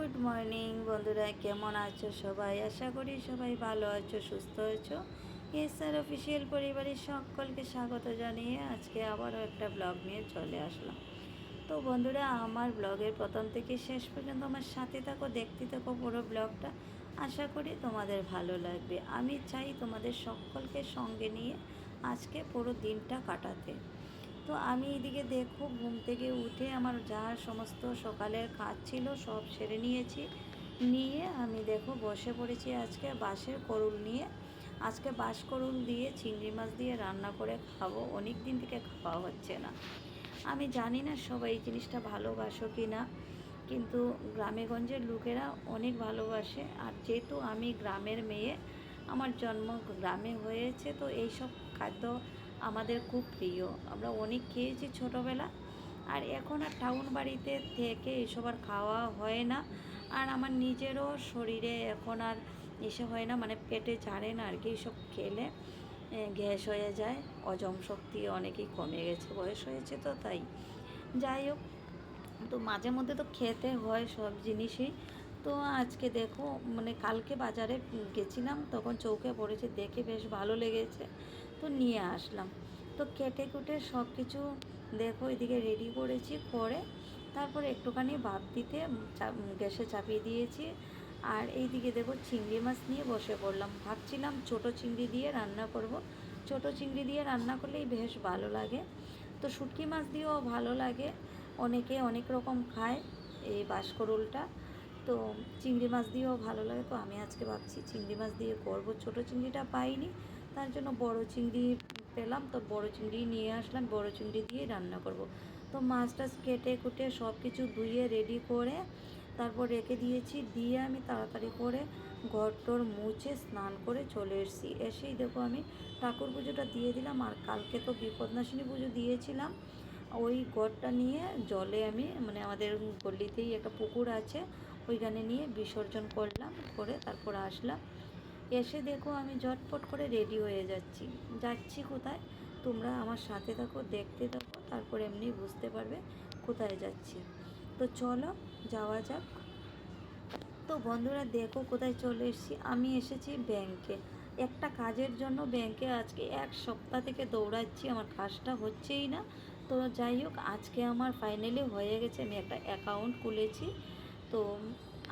Good morning বন্ধুরা, কেমন আছো সবাই? আশা করি সবাই ভালো আছো, সুস্থ আছো। এসআর অফিসিয়াল পরিবারের সকলকে স্বাগত জানিয়ে আজকে আবারও একটা ব্লগ নিয়ে চলে আসলাম। তো বন্ধুরা, আমার ব্লগের প্রথম থেকে শেষ পর্যন্ত আমার সাথে থাকো, দেখতে থাকো পুরো ব্লগটা। আশা করি তোমাদের ভালো লাগবে। আমি চাই তোমাদের সকলকে সঙ্গে নিয়ে আজকে পুরো দিনটা কাটাতে। তো আমি এদিকে দেখো, ঘুম থেকে উঠে আমার যা সমস্ত সকালের কাজ ছিল সব সেরে নিয়েছি। নিয়ে আমি দেখো বসে পড়েছি আজকে বাঁশের করুল নিয়ে। আজকে বাঁশ করুল দিয়ে চিংড়ি মাছ দিয়ে রান্না করে খাব অনেক দিন থেকে খাওয়া হচ্ছে না। আমি জানি না সবাই এই জিনিসটা ভালোবাসো কি না, কিন্তু গ্রামেগঞ্জের লোকেরা অনেক ভালোবাসে। আর যেহেতু আমি গ্রামের মেয়ে, আমার জন্ম গ্রামে হয়েছে, তো এইসব খাদ্য আমাদের খুব প্রিয়। আমরা অনেক খেয়েছি ছোটোবেলা। আর এখন আর টাউন বাড়িতে থেকে এসব আর খাওয়া হয় না। আর আমার নিজেরও শরীরে এখন আর এসে হয় না মানে পেটে ছাড়ে না আর কি এইসব খেলে। গ্যাস হয়ে যায় অজম শক্তি অনেকেই কমে গেছে, বয়স হয়েছে তো তাই। যাই হোক, তো মাঝে মধ্যে তো খেতে হয় সব জিনিসই। তো আজকে দেখো মানে কালকে বাজারে গেছিলাম, তখন চৌকে পড়েছে, দেখে বেশ ভালো লেগেছে। তো নিয়ে আসলাম। তো কেটে কুটে সব কিছু দেখো, এদিকে রেডি করেছি, করে তারপরে একটুখানি ভাপ দিতে গ্যাসে চাপিয়ে দিয়েছি। আর এইদিকে দেখো চিংড়ি মাছ নিয়ে বসে পড়লাম। ভাবছিলাম ছোট চিংড়ি দিয়ে রান্না করব। ছোট চিংড়ি দিয়ে রান্না করলেই বেশ ভালো লাগে। তো শুটকি মাছ দিয়েও ভালো লাগে। অনেকে অনেক রকম খায় এই বাঁশকরুলটা। তো চিংড়ি মাছ দিয়েও ভালো লাগে। তো আমি আজকে ভাবছি চিংড়ি মাছ দিয়ে করব। ছোট চিংড়িটা পাইনি। তার জন্য বড় চিংড়ি পেলাম, তো বড় চিংড়ি নিয়ে আসলাম, বড় চিংড়ি দিয়ে রান্না করব। তো মাছ টাছ কেটে কুটে সব কিছু ধুয়ে রেডি করে তারপর রেখে দিয়েছি, দিয়ে আমি তাড়াতাড়ি করে ঘরটর মুছে স্নান করে চলে এসেছি। এসেই দেখো আমি ঠাকুর পুজোটা দিয়ে দিলাম, আর কালকে তো বিপদনাশিনী পুজো দিয়েছিলাম। ওই ঘরটা নিয়ে জলে আমি মানে আমাদের গল্লিতেই একটা পুকুর আছে, ওইখানে নিয়ে বিসর্জন করলাম, করে তারপর আসলাম। এসে দেখো আমি ঝটপট করে রেডি হয়ে যাচ্ছি। যাচ্ছি কোথায়? তোমরা আমার সাথে থাকো, দেখতে থাকো, তারপর এমনি বুঝতে পারবে কোথায় যাচ্ছি। তো চলো, যাওয়া যাক। তো বন্ধুরা, দেখো কোথায় চলে এসেছি। আমি এসেছি ব্যাংকে। একটা কাজের জন্য ব্যাংকে আজকে এক সপ্তাহ থেকে দৌড়াচ্ছি, আমার কাজটা হচ্ছেই না। তো যাই হোক, আজকে আমার ফাইনালি হয়ে গেছে। আমি একটা অ্যাকাউন্ট খুলেছি। তো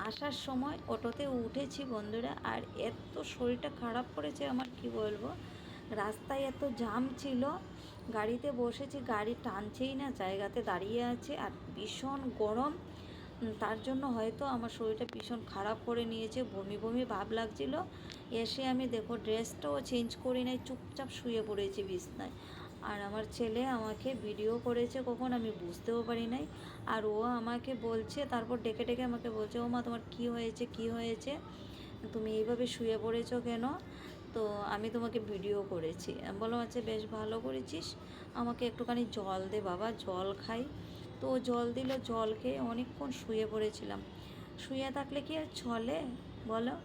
আসার সময় অটোতে উঠেছি বন্ধুরা, আর এত শরীরটা খারাপ করেছে আমার, কি বলব? রাস্তায় এত জাম ছিল, গাড়িতে বসেছি, গাড়ি টানছেই না, জায়গাতে দাঁড়িয়ে আছে, আর ভীষণ গরম। তার জন্য হয়তো আমার শরীরটা ভীষণ খারাপ করে নিয়েছে, বমি বমি ভাব লাগছিল। এসে আমি দেখো ড্রেসটাও চেঞ্জ করি নাই চুপচাপ শুয়ে পড়েছি বিছনায়। আর আমার ছেলে আমাকে ভিডিও করেছে কখন আমি বুঝতেও পারি নাই। আর ও আমাকে বলছে, তারপর ডেকে ডেকে আমাকে বলছে, ও মা, তোমার কী হয়েছে, কি হয়েছে? তুমি এইভাবে শুয়ে পড়েছো কেন? তো আমি তোমাকে ভিডিও করেছি। বললাম আচ্ছা বেশ ভালো করেছিস। আমাকে একটুখানি জল দে বাবা, জল খাই। তো ও জল দিল, জল খেয়ে অনেকক্ষণ শুয়ে পড়েছিলাম। শুয়ে থাকলে কি আর চলে? বলো।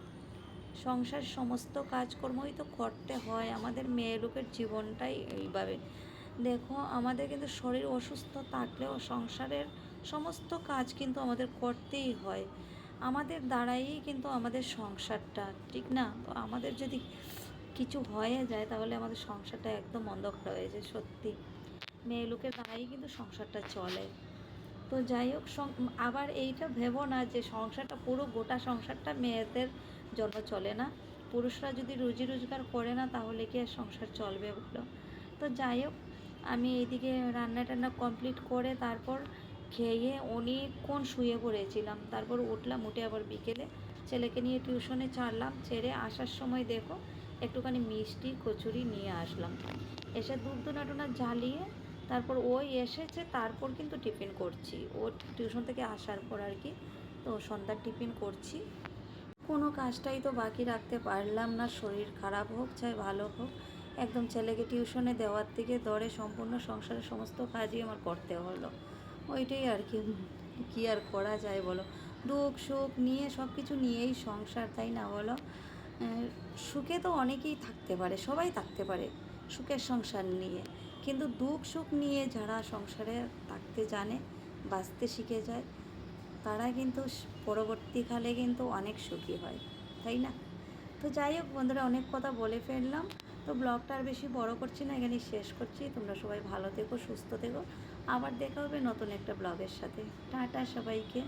সংসার সমস্ত কাজকর্মই তো করতে হয়। আমাদের মেয়ে লোকের জীবনটাই এইভাবে। দেখো, আমাদের কিন্তু শরীর অসুস্থ থাকলেও সংসারের সমস্ত কাজ কিন্তু আমাদের করতেই হয়। আমাদের দ্বারাই কিন্তু আমাদের সংসারটা, ঠিক না? তো আমাদের যদি কিছু হয়ে যায়, তাহলে আমাদের সংসারটা একদম অন্ধকার হয়ে যায়, সত্যি। মেয়ে লোকের দ্বারাই কিন্তু সংসারটা চলে। তো যাই হোক আবার এইটা ভেবো না যে সংসারটা পুরো গোটা সংসারটা মেয়েদের জন্য চলে না। পুরুষরা যদি রুজি রোজগার করে না, তাহলে কি আর সংসার চলবে বলো? তো যাই হোক, আমি এইদিকে রান্না টান্না কমপ্লিট করে তারপর খেয়ে অনেকক্ষণ শুয়ে পড়েছিলাম। তারপর উঠলাম, উঠে আবার বিকেলে ছেলেকে নিয়ে টিউশনে ছাড়লাম। ছেড়ে আসার সময় দেখো, একটুখানি মিষ্টি কচুরি নিয়ে আসলাম। এসে দুধ দুনাটুনা জ্বালিয়ে তারপর ওই এসেছে, তারপর কিন্তু টিফিন করছি। ও টিউশন থেকে আসার পর আর কি, তো সন্ধ্যার টিফিন করছি। কোনো কাজটাই তো বাকি রাখতে পারলাম না। শরীর খারাপ হোক, চাই ভালো হোক। একদম ছেলেকে টিউশনে দেওয়ার থেকে দরে সম্পূর্ণ সংসারের সমস্ত কাজই আমার করতে হলো। ওইটাই আর কি, কী আর করা যায় বলো? দুঃখ সুখ নিয়ে সব কিছু নিয়েই সংসার, তাই না বলো? সুখে তো অনেকেই থাকতে পারে, সবাই থাকতে পারে সুখের সংসার নিয়ে। কিন্তু দুঃখ সুখ নিয়ে যারা সংসারে থাকতে জানে, বাঁচতে শিখে যায় তারা কিন্তু পরবর্তীকালে কিন্তু অনেক সুখী হয়, তাই না? তো যাই হোক বন্ধুরা, অনেক কথা বলে ফেললাম। তো ব্লগটা আর বেশি বড় করছি না এখানে শেষ করছি। তোমরা সবাই ভালো থেকো, সুস্থ থেকো। আবার দেখা হবে নতুন একটা ব্লগের সাথে। টাটা সবাইকে।